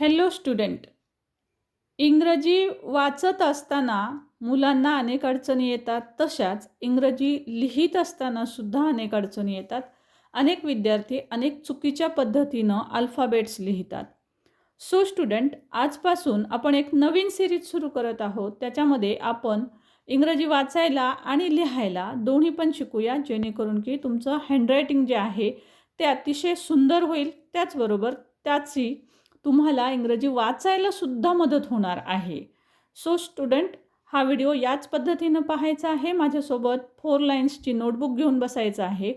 Hello student. इंग्रजी वाचत असताना मुलांना अनेक अडचणी येतात. तशाच इंग्रजी लिहित असताना सुद्धा अनेक अडचणी येतात. अनेक विद्यार्थी अनेक चुकीच्या पद्धतीनं अल्फाबेट्स लिहितात. सो स्टुडंट आजपासून आपण एक नवीन सिरीज सुरू करत आहोत. त्याच्यामध्ये आपण इंग्रजी वाचायला आणि लिहायला दोन्ही पण शिकूया. जेणेकरून की तुमचं हँडरायटिंग जे आहे ते अतिशय सुंदर होईल. त्याचबरोबर त्याची तुम्हाला इंग्रजी वाचायला सुद्धा मदत होणार आहे. सो स्टुडंट हा व्हिडिओ याच पद्धतीनं पाहायचा आहे. माझ्यासोबत फोर लाईन्सची नोटबुक घेऊन बसायचं आहे.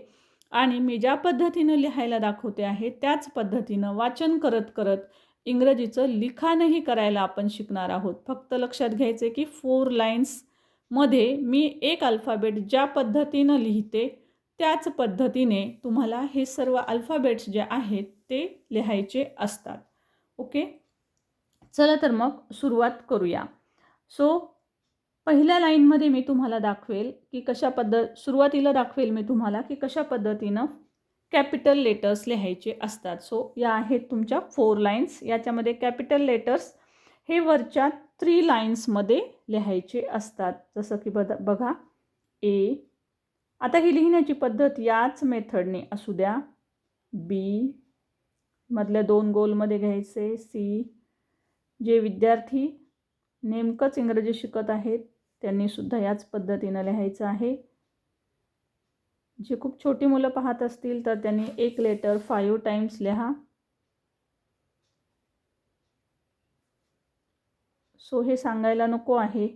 आणि मी ज्या पद्धतीनं लिहायला दाखवते आहे त्याच पद्धतीनं वाचन करत करत इंग्रजीचं लिखाणही करायला आपण शिकणार आहोत. फक्त लक्षात घ्यायचे की फोर लाईन्समध्ये मी एक अल्फाबेट ज्या पद्धतीनं लिहिते त्याच पद्धतीने तुम्हाला हे सर्व अल्फाबेट्स जे आहेत ते लिहायचे असतात. ओके? चला तर मग सुरुवात करूया. सो पहिल्या लाईनमध्ये मी तुम्हाला दाखवेल की कशा पद्धत सुरुवातीला दाखवेल मी तुम्हाला की कशा पद्धतीनं कॅपिटल लेटर्स लिहायचे असतात. सो या आहेत तुमच्या फोर लाईन्स याच्यामध्ये कॅपिटल लेटर्स हे वरच्या थ्री लाईन्समध्ये लिहायचे असतात. जसं की बद बघा. ए आता ही लिहिण्याची पद्धत याच मेथडने असू द्या. बी मधल्या दोन गोलमध्ये घ्यायचे. सी. जे विद्यार्थी नेमकंच इंग्रजी शिकत आहेत त्यांनी सुद्धा याच पद्धतीनं लिहायचं आहे. जे खूप छोटी मुलं पाहत असतील तर त्यांनी एक लेटर फाईव्ह टाइम्स लिहा. सो हे सांगायला नको आहे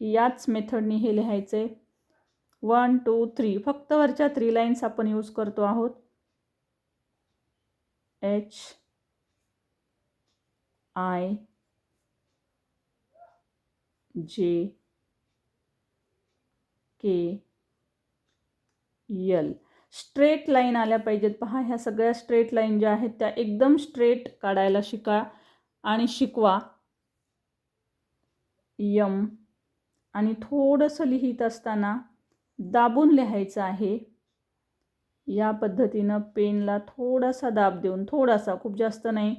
की याच मेथडनी हे लिहायचे. One two three. फक्त वरच्या थ्री लाईन्स आपण यूज करतो आहोत. एच आय जे के यल स्ट्रेट लाईन आल्या पाहिजेत. पहा ह्या सगळ्या स्ट्रेट लाईन ज्या आहेत त्या एकदम स्ट्रेट काढायला शिका आणि शिकवा. यम आणि थोडंसं लिहित असताना दाबून लिहायचं आहे. या पद्धतीनं पेनला थोडासा दाब देऊन थोडासा खूप जास्त नाही.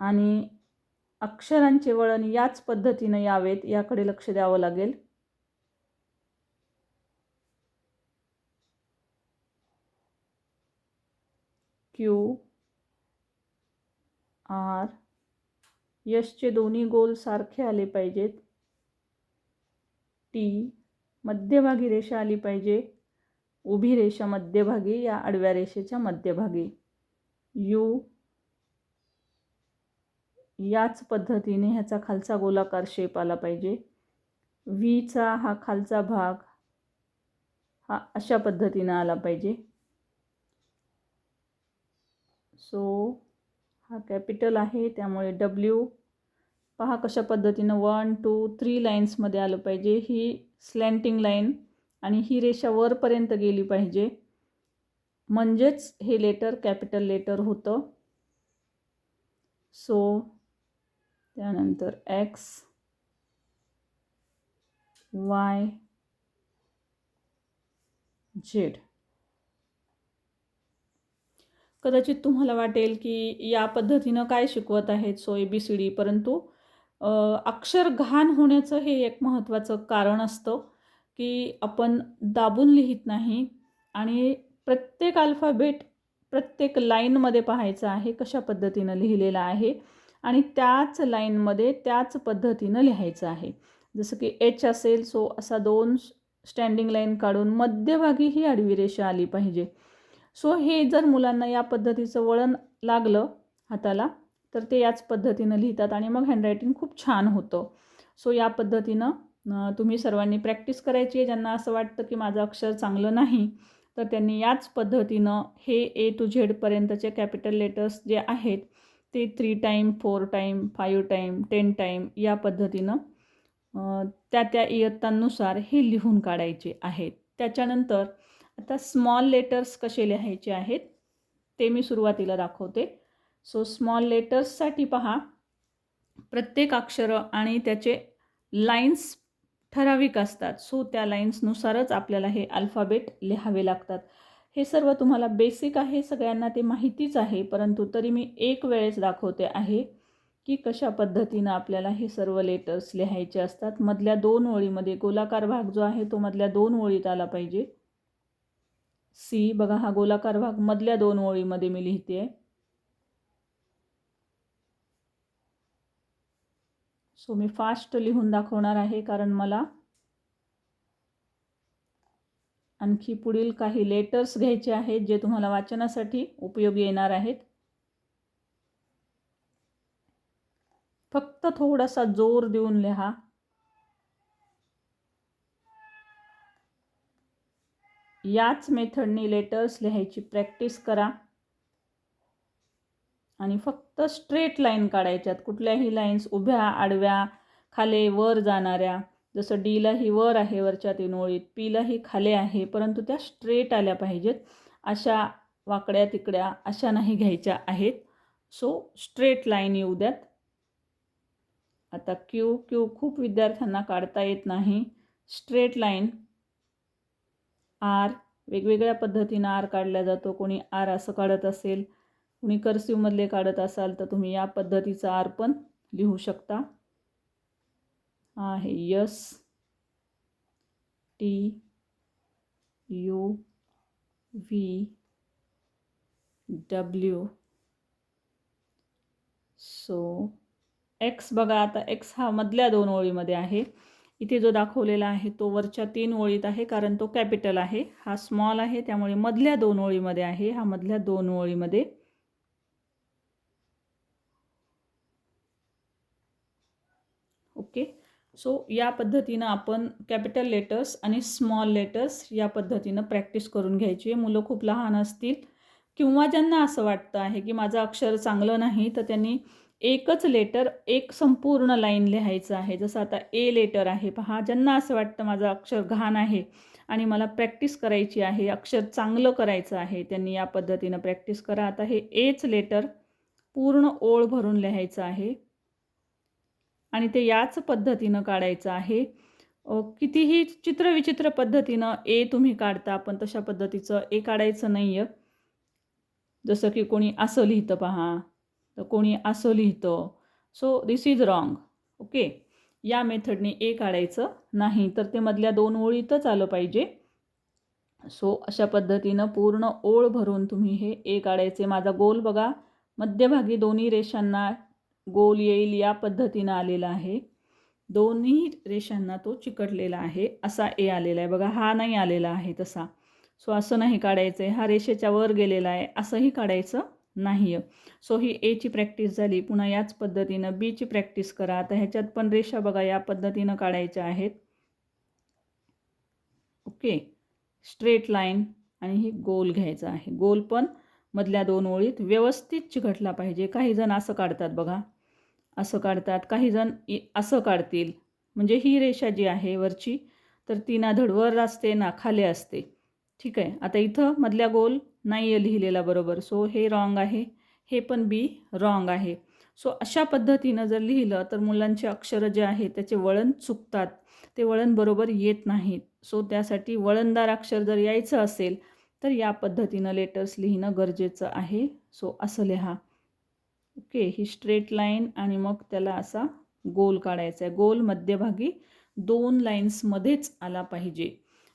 आणि अक्षरांचे वळण याच पद्धतीनं यावेत याकडे लक्ष द्यावं लागेल. क्यू आर यशचे दोन्ही गोल सारखे आले पाहिजेत. टी मध्यभागी रेषा आली पाहिजे. उभी रेषा मध्यभागी या आडव्या रेषेच्या मध्यभागी. यू. याच पद्धतीने ह्याचा खालचा गोलाकार शेप आला पाहिजे. व्हीचा हा खालचा भाग हा अशा पद्धतीनं आला पाहिजे. सो हा कॅपिटल आहे त्यामुळे डब्ल्यू पहा कशा पद्धतीनं वन टू थ्री लाईन्समध्ये आलं पाहिजे. ही स्लँटिंग लाईन आणि ही रेषा वरपर्यंत गेली पाहिजे. म्हणजेच हे लेटर कॅपिटल लेटर होतं. सो त्यानंतर एक्स वाय झेड कदाचित तुम्हाला वाटेल की या पद्धतीनं काय शिकवत आहेत so A B C D परंतु अक्षर घाण होण्याचं हे एक महत्त्वाचं कारण असतं. की आपण दाबून लिहित नाही आणि प्रत्येक अल्फाबेट प्रत्येक लाईनमध्ये पाहायचं आहे कशा पद्धतीनं लिहिलेलं आहे आणि त्याच लाईनमध्ये त्याच पद्धतीनं लिहायचं आहे. जसं की एच असेल सो असा दोन स्टँडिंग लाईन काढून मध्यभागी ही आडवी रेषा आली पाहिजे. सो हे जर मुलांना या पद्धतीचं वळण लागलं हाताला तर ते याच पद्धतीनं लिहितात आणि मग हँडरायटिंग खूप छान होतं. सो या पद्धतीनं तुम्ही सर्वांनी प्रॅक्टिस करायची आहे ज्यांना असं वाटतं की माझं अक्षर चांगलं नाही तर त्यांनी याच पद्धतीनं हे ए टू झेडपर्यंतचे कॅपिटल लेटर्स जे आहेत ते three time four time five time ten time या पद्धतीनं त्या त्या इयत्तांनुसार हे लिहून काढायचे आहेत. त्याच्यानंतर आता स्मॉल लेटर्स कसे लिहायचे आहेत ते मी सुरुवातीला दाखवते. सो स्मॉल लेटर्ससाठी पहा प्रत्येक अक्षर आणि त्याचे लाईन्स ठराविक असतात. सो त्या लाईन्सनुसारच आपल्याला हे अल्फाबेट लिहावे लागतात. हे सर्व तुम्हाला बेसिक आहे सगळ्यांना ते माहितीच आहे परंतु तरी मी एक वेळेस दाखवते आहे की कशा पद्धतीनं आपल्याला हे सर्व लेटर्स लिहायचे असतात. मधल्या दोन ओळीमध्ये गोलाकार भाग जो आहे तो मधल्या दोन ओळीत आला पाहिजे. सी बघा हा गोलाकार भाग मधल्या दोन ओळीमध्ये मी लिहिते आहे सो मी फास्ट लिहून दाखवणार आहे कारण मला आणखी पुढील काही लेटर्स घ्यायचे आहेत जे तुम्हाला वाचनासाठी उपयोगी येणार आहेत. फक्त थोडासा जोर देऊन लिहा. याच मेथडनी लेटर्स लिहायची प्रॅक्टिस करा. आणि फक्त स्ट्रेट लाईन काढायच्यात. कुठल्याही लाईन्स उभ्या आडव्या खाले वर जाणाऱ्या. जसं डीला ही वर आहे वरच्या तीन ओळीत पीला ही खाले आहे परंतु त्या स्ट्रेट आल्या पाहिजेत. अशा वाकड्या तिकड्या अशा नाही घ्यायच्या आहेत. सो स्ट्रेट लाईन येऊ द्यात. आता क्यू क्यू खूप विद्यार्थ्यांना काढता येत नाही. स्ट्रेट लाईन आर वेगवेगळ्या पद्धतीनं आर काढला जातो. कोणी आर असं काढत असेल कुणी कर्सिवमधले काढत असाल तर तुम्ही या पद्धतीचा आर पण लिहू शकता. आहे S. T. U. V. W. So X बघा आता एक्स हा मधल्या दोन ओळीमध्ये आहे. इथे जो दाखवलेला आहे तो वरच्या तीन ओळीत आहे कारण तो कॅपिटल आहे. हा स्मॉल आहे त्यामुळे मधल्या दोन ओळीमध्ये आहे. हा मधल्या दोन ओळीमध्ये ओके सो या पद्धतीनं आपण कॅपिटल लेटर्स आणि स्मॉल लेटर्स या पद्धतीनं प्रॅक्टिस करून घ्यायची. मुलं खूप लहान असतील किंवा ज्यांना असं वाटतं आहे की माझं अक्षर चांगलं नाही तर त्यांनी एकच लेटर एक संपूर्ण लाईन लिहायचं आहे. जसं आता ए लेटर आहे. पहा ज्यांना असं वाटतं माझं अक्षर घाण आहे आणि मला प्रॅक्टिस करायची आहे अक्षर चांगलं करायचं आहे त्यांनी या पद्धतीनं प्रॅक्टिस करा. आता हे एच लेटर पूर्ण ओळ भरून लिहायचं आहे. आणि ते याच पद्धतीनं काढायचं आहे. कितीही चित्रविचित्र पद्धतीनं ए तुम्ही काढता पण तशा पद्धतीचं ए काढायचं नाही आहे जसं की कोणी असं लिहितं पहा तर कोणी असं लिहितं. So this is wrong okay या मेथडने ए काढायचं नाही तर ते मधल्या दोन ओळीतच आलं पाहिजे. सो अशा पद्धतीनं पूर्ण ओळ भरून तुम्ही हे ए काढायचे. माझा गोल बघा मध्यभागी दोन्ही रेषांना गोल येईल या पद्धतीनं आलेला आहे. दोन्ही रेषांना तो चिकटलेला आहे. असा ए आलेला आहे. बघा हा नाही आलेला आहे तसा. सो असं नाही काढायचं आहे हा रेषेच्या वर गेलेला आहे. असंही काढायचं नाही आहे सो ही एची प्रॅक्टिस झाली. पुन्हा याच पद्धतीनं बीची प्रॅक्टिस करा. आता ह्याच्यात पण रेषा बघा या पद्धतीनं काढायच्या आहेत. ओके. स्ट्रेट लाईन आणि ही गोल घ्यायचं आहे. गोल पण मधल्या दोन ओळीत व्यवस्थित चिकटला पाहिजे. काही जण असं काढतात बघा. असं काढतात. काही जण असं काढतील. म्हणजे ही रेषा जी आहे वरची तर ती ना धडवर असते ना खाली असते. ठीक आहे. आता इथं मधल्या गोल नाही आहे लिहिलेला बरोबर. सो हे रॉंग आहे. हे पण बी रॉंग आहे. सो अशा पद्धतीनं जर लिहिलं तर मुलांचे अक्षरं जे आहे त्याचे वळण चुकतात. ते वळण बरोबर येत नाहीत. सो त्यासाठी वळणदार अक्षर जर यायचं असेल तर या पद्धतीनं लेटर्स लिहिणं गरजेचं आहे. सो असं लिहा. ओके ही स्ट्रेट लाईन आणि मग त्याला असा गोल काढायचा आहे. गोल मध्यभागी दोन लाईन्समध्येच आला पाहिजे.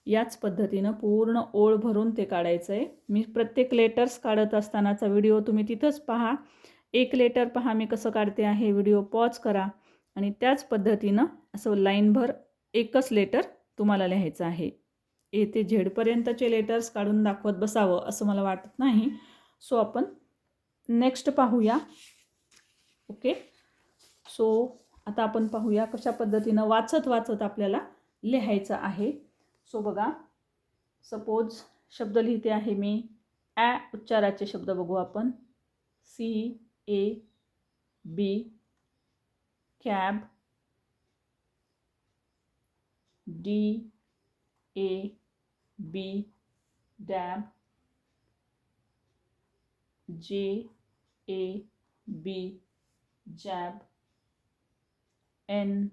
याच पद्धतीनं पूर्ण ओळ भरून ते काढायचं आहे. मी प्रत्येक लेटर्स काढत असतानाचा व्हिडिओ तुम्ही तिथंच पहा. एक लेटर पहा मी कसं काढते आहे. व्हिडिओ पॉज करा. आणि त्याच पद्धतीनं असं लाईनभर एकच लेटर तुम्हाला लिहायचं आहे. ए ते झेडपर्यंतचे लेटर्स काढून दाखवत बसावं असं मला वाटत नाही. सो आपण नेक्स्ट पाहूया. ओके? सो आता आपण पाहूया कशा पद्धतीनं वाचत वाचत आपल्याला लिहायचं आहे. सो बघा. सपोज शब्द लिहिते आहे मी. ॲ उच्चाराचे शब्द बघू आपण. C A B cab D A B dab J A B jab. N.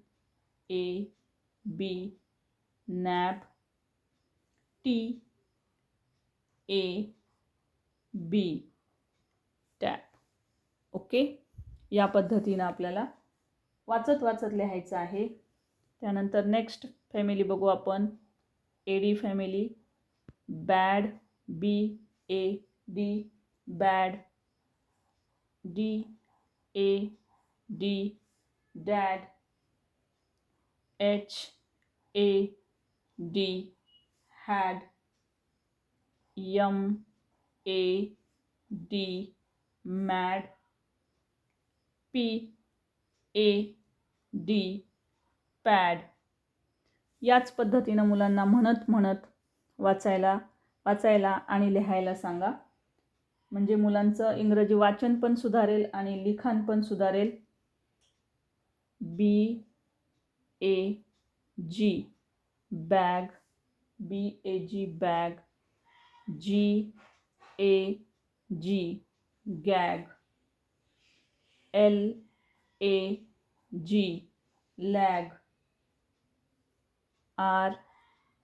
A. B. Nab. T. A. B. Tab okay? या पद्धतीनं आपल्याला वाचत वाचत लिहायचं आहे. त्यानंतर नेक्स्ट फॅमिली बघू आपण. A D family. Bad. B. A. D. Bad. D. A. D dad H A D had M A D mad P A D pad याच पद्धतीनं मुलांना म्हणत म्हणत वाचायला वाचायला आणि लिहायला सांगा. म्हणजे मुलांचं इंग्रजी वाचन पण सुधारेल आणि लिखाण पण सुधारेल. B A G bag B A G bag G A G gag L A G lag R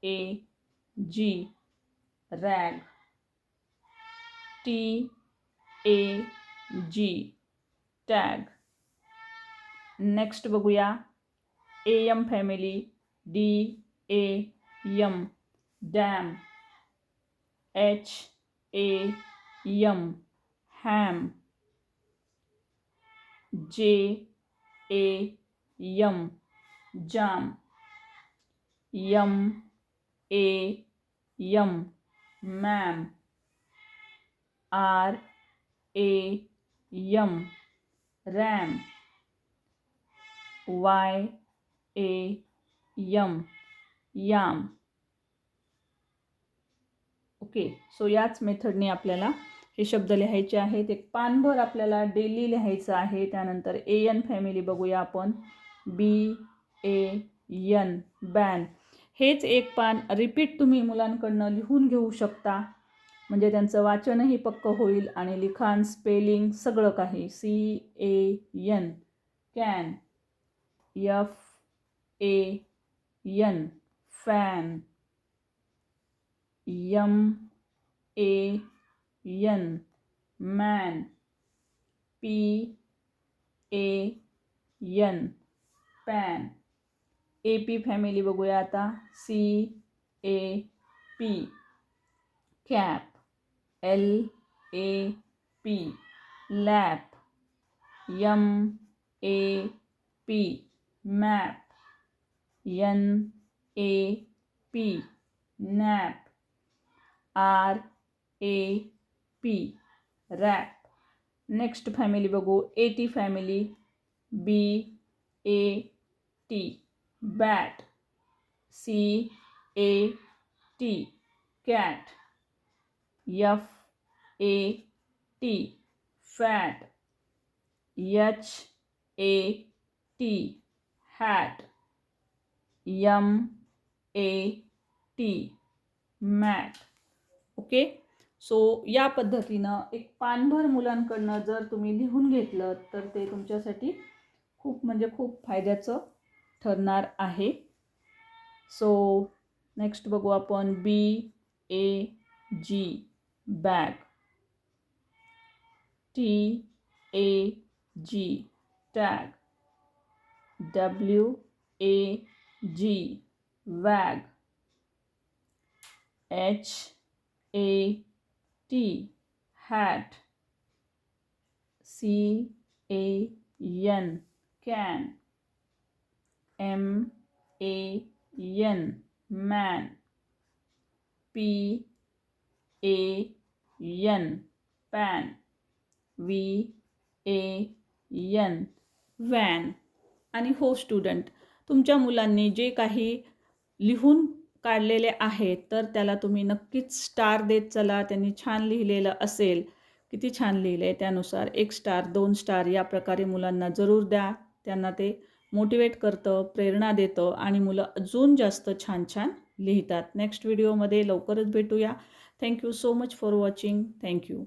A G rag T A G tag. Next बघूया. A M family D A M dam H A M ham J A M jam M A M mam R A M ram Y A M yam. Okay so याच मेथडने आपल्याला हे शब्द लिहायचे आहेत. एक पानभर आपल्याला डेली लिहायचं आहे. त्यानंतर ए एन फॅमिली बघूया आपण. बी ए यन बॅन हेच एक पान रिपीट तुम्ही मुलांकडनं लिहून घेऊ शकता. म्हणजे त्यांचं वाचनही पक्क होईल आणि लिखाण स्पेलिंग सगळं काही. C A N can F A N fan M A N man P A N pan A P family बघूया आता. C A P cap L A P lap M A P map N A P nap R A P rap next family बघू. A T family B A T bat. C A T. Cat. F A T. Fat. H A T. Hat M A T mat okay so या पद्धतीनं एक पानभर मुलांकडनं जर तुम्ही लिहून घेतलं तर ते तुमच्यासाठी खूप म्हणजे खूप फायद्याचं ठरणार आहे. सो नेक्स्ट बघू आपण B A G bag T A G tag W A G wag H A T hat. C A N can. M A N man. P A N pan. V A N van. आणि हो student तुमच्या मुलांनी जे काही लिहून काढलेले आहेत तर त्याला तुम्ही नक्कीच स्टार देत चला. त्यांनी छान लिहिलेलं असेल किती छान लिहिलं आहे त्यानुसार. एक स्टार दोन स्टार या प्रकारे मुलांना जरूर द्या. त्यांना ते मोटिवेट करतं प्रेरणा देतं आणि मुलं अजून जास्त छान छान लिहितात. नेक्स्ट व्हिडिओमध्ये लवकरच भेटूया. Thank you so much for watching thank you